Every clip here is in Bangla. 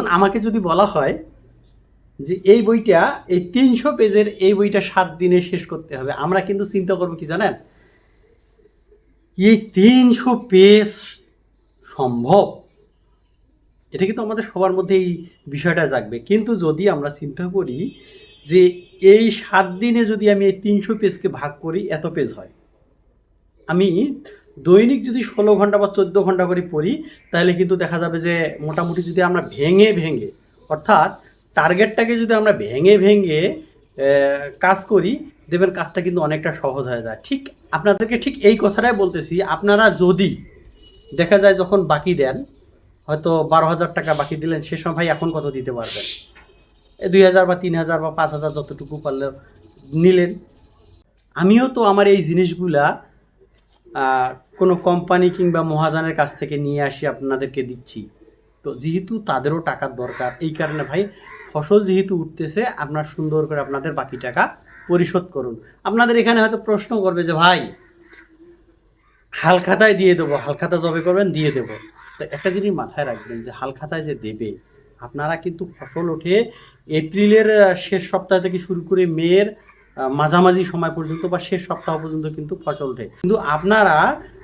ধরুন আমাকে যদি বলা হয় যে এই বইটা, এই তিনশো পেজের এই বইটা সাত দিনে শেষ করতে হবে, আমরা কিন্তু চিন্তা করব কি জানেন? এই তিনশো পেজ সম্ভব? এটা কিন্তু আমাদের সবার মধ্যে এই বিষয়টা জাগবে। কিন্তু যদি আমরা চিন্তা করি যে এই সাত দিনে যদি আমি এই তিনশো পেজকে ভাগ করি, এত পেজ হয়। আমি দৈনিক যদি ষোলো ঘণ্টা বা চোদ্দ ঘণ্টা করে পড়ি, তাহলে কিন্তু দেখা যাবে যে মোটামুটি যদি আমরা ভেঙে ভেঙে, অর্থাৎ টার্গেটটাকে যদি আমরা ভেঙে ভেঙে কাজ করি দেবেন কাজটা কিন্তু অনেকটা সহজ হয়ে যায়। ঠিক আপনাদেরকে ঠিক এই কথাটাই বলতেছি, আপনারা যদি দেখা যায় যখন বাকি দেন, হয়তো বারো হাজার টাকা বাকি দিলেন, সে সময় ভাই এখন কত দিতে পারবেন? দুই হাজার বা তিন হাজার বা পাঁচ হাজার যতটুকু পারলে নিলেন। আমিও তো আমার এই জিনিসগুলা কোনো কোম্পানি কিংবা মহাজনের কাছ থেকে নিয়ে আসি, আপনাদেরকে দিচ্ছি। তো যেহেতু তাদেরও টাকার দরকার, এই কারণে ভাই ফসল যেহেতু উঠতেছে, আপনার সুন্দর করে আপনাদের বাকি টাকা পরিশোধ করুন। আপনাদের এখানে হয়তো প্রশ্ন করবে যে, ভাই, হালখাতায় দিয়ে দেবো, হালখাতা জবে করবেন, দিয়ে দেবো। তো একটা জিনিস মাথায় রাখবেন যে, হালখাতায় যে দেবে, আপনারা কিন্তু ফসল ওঠে এপ্রিলের শেষ সপ্তাহ থেকে শুরু করে মেয়ের মাঝামাঝি সময় পর্যন্ত বা শেষ সপ্তাহ পর্যন্ত কিন্তু ফসল ওঠে কিন্তু আপনারা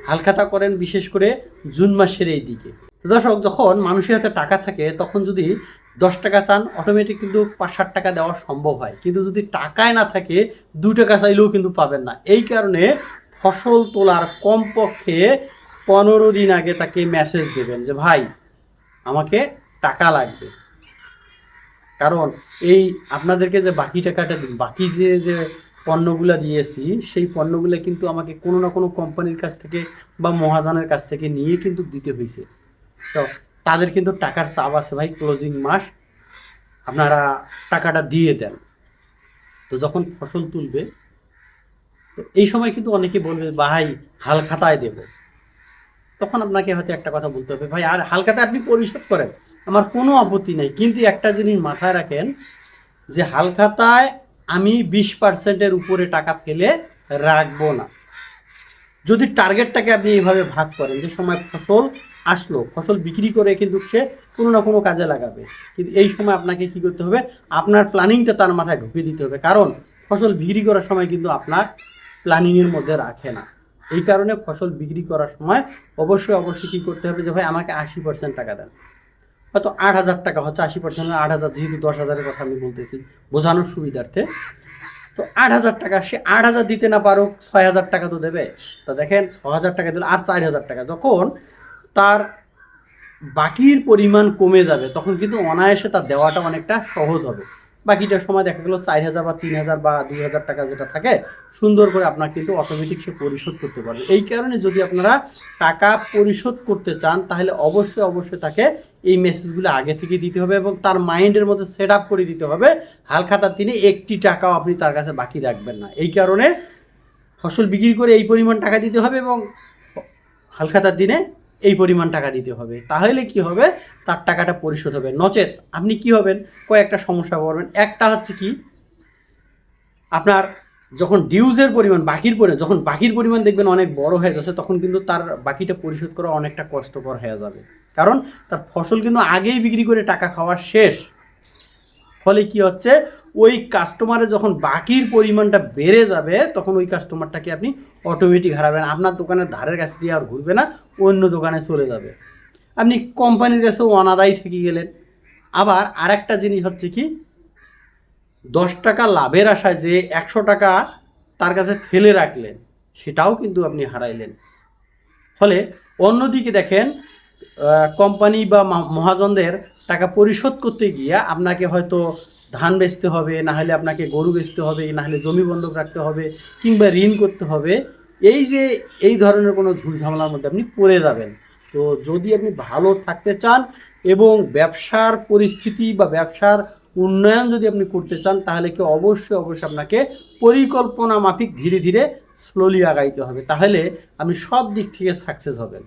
হালখাতা করেন বিশেষ করে জুন মাসের এই দিকে। দর্শক, যখন মানুষের হাতে টাকা থাকে, তখন যদি দশ টাকা চান অটোমেটিক কিন্তু পাঁচ, ষাট টাকা দেওয়া সম্ভব হয়। কিন্তু যদি টাকায় না থাকে দু টাকা চাইলেও কিন্তু পাবেন না। এই কারণে ফসল তোলার কমপক্ষে পনেরো দিন আগে তাকে মেসেজ দেবেন যে, ভাই, আমাকে টাকা লাগবে। কারণ এই আপনাদেরকে যে বাকি টাকাটা বাকি যে যে পণ্যগুলো দিয়েছি, সেই পণ্যগুলো কিন্তু আমাকে কোনো না কোনো কোম্পানির কাছ থেকে বা মহাজনের কাছ থেকে নিয়ে কিন্তু দিতে হয়েছে তো তাদের কিন্তু টাকার চাপ আছে ভাই ক্লোজিং মাস। আপনারা টাকাটা দিয়ে দেন। তো যখন ফসল তুলবে, তো এই সময় কিন্তু অনেকে বলবে, ভাই হাল খাতায় দেব। তখন আপনাকে হয়তো একটা কথা বলতে হবে, ভাই, আর হাল খাতায় আপনি পরিশোধ করেন। আমার কোনো আপত্তি নেই। কিন্তু একটা জিনিস মাথায় রাখেন, যে হালখাতায় আমি বিশ পার্সেন্টের উপরে টাকা ফেলে রাখব না। যদি টার্গেটটাকে আপনি এইভাবে ভাগ করেন, যে সময় ফসল আসলো, ফসল বিক্রি করে কিন্তু সে কোনো না কোনো কাজে লাগাবে। কিন্তু এই সময় আপনাকে কি করতে হবে? আপনার প্ল্যানিংটা তার মাথায় ঢুকিয়ে দিতে হবে। কারণ ফসল বিক্রি করার সময় কিন্তু আপনার প্ল্যানিংয়ের মধ্যে রাখে না। এই কারণে ফসল বিক্রি করার সময় অবশ্যই অবশ্যই কী করতে হবে? যে ভাই, আমাকে আশি পার্সেন্ট টাকা দেন। হয়তো আট হাজার টাকা হচ্ছে আশি পার্সেন্ট আট হাজার, যেহেতু দশ হাজারের কথা আমি বলতেছি, বোঝানোর সুবিধার্থে। তো আট হাজার টাকা, সে আট হাজার দিতে না পারুক, ছয় হাজার টাকা তো দেবে। তো দেখেন ছ হাজার টাকা দিলে আর চার হাজার টাকা। যখন তার বাকির পরিমাণ কমে যাবে, তখন কিন্তু অনায়াসে তার দেওয়াটা অনেকটা সহজ হবে। বাকিটার সময় দেখা গেলো চার হাজার বা তিন হাজার বা দুই হাজার টাকা যেটা থাকে, সুন্দর করে আপনার কিন্তু অটোমেটিক সে পরিশোধ করতে পারবে। এই কারণে যদি আপনারা টাকা পরিশোধ করতে চান, তাহলে অবশ্যই অবশ্যই তাকে এই মেসেজগুলো আগে থেকে দিতে হবে এবং তার মাইন্ডের মধ্যে সেট আপ করে দিতে হবে। হাল খাতার দিনে একটি টাকাও আপনি তার কাছে বাকি রাখবেন না। এই কারণে ফসল বিক্রি করে এই পরিমাণ টাকা দিতে হবে এবং হালখাতার দিনে এই পরিমাণ টাকা দিতে হবে। তাহলে কি হবে? তার টাকাটা পরিশোধ হবে। নচেত আপনি কি হবেন? কয়েকটা সমস্যা পড়বেন। একটা হচ্ছে কি? আপনার যখন ডিউজের পরিমাণ, বাকির পরিমাণ যখন বাকির পরিমাণ দেখবেন অনেক বড় হয়ে যাচ্ছে তখন কিন্তু তার বাকিটা পরিশোধ করা অনেকটা কষ্টকর হয়ে যাবে। কারণ তার ফসল কিন্তু আগেই বিক্রি করে টাকা খাওয়া শেষ। ফলে কি হচ্ছে? ওই কাস্টমারের যখন বাকির পরিমাণটা বেড়ে যাবে, তখন ওই কাস্টমারটাকে আপনি অটোমেটিক হারাবেন। আপনার দোকানের ধারের কাছে দিয়ে আর ঘুরবে না, অন্য দোকানে চলে যাবে। আপনি কোম্পানির কাছেও অনাদায়ী থেকে গেলেন। আবার আরেকটা জিনিস হচ্ছে কি? দশ টাকা লাভের আশায় যে একশো টাকা তার কাছে ফেলে রাখলেন, সেটাও কিন্তু আপনি হারাইলেন। ফলে অন্যদিকে দেখেন কোম্পানি বা মহাজনদের টাকা পরিশোধ করতে গিয়ে আপনাকে হয়তো ধান বেচতে হবে, না হলে আপনাকে গরু বেচতে হবে, না হলে জমি বন্ধক রাখতে হবে কিংবা ঋণ করতে হবে। এই যে, এই ধরনের কোনো ঝুলঝামেলার মধ্যে আপনি পড়ে যাবেন। তো যদি আপনি ভালো থাকতে চান এবং ব্যবসার পরিস্থিতি বা ব্যবসার উন্নয়ন যদি আপনি করতে চান, তাহলে কি অবশ্যই অবশ্যই আপনাকে পরিকল্পনা মাফিক ধীরে ধীরে স্লোলি আগাইতে হবে। তাহলে আপনি সব দিক থেকে সাকসেস হবেন।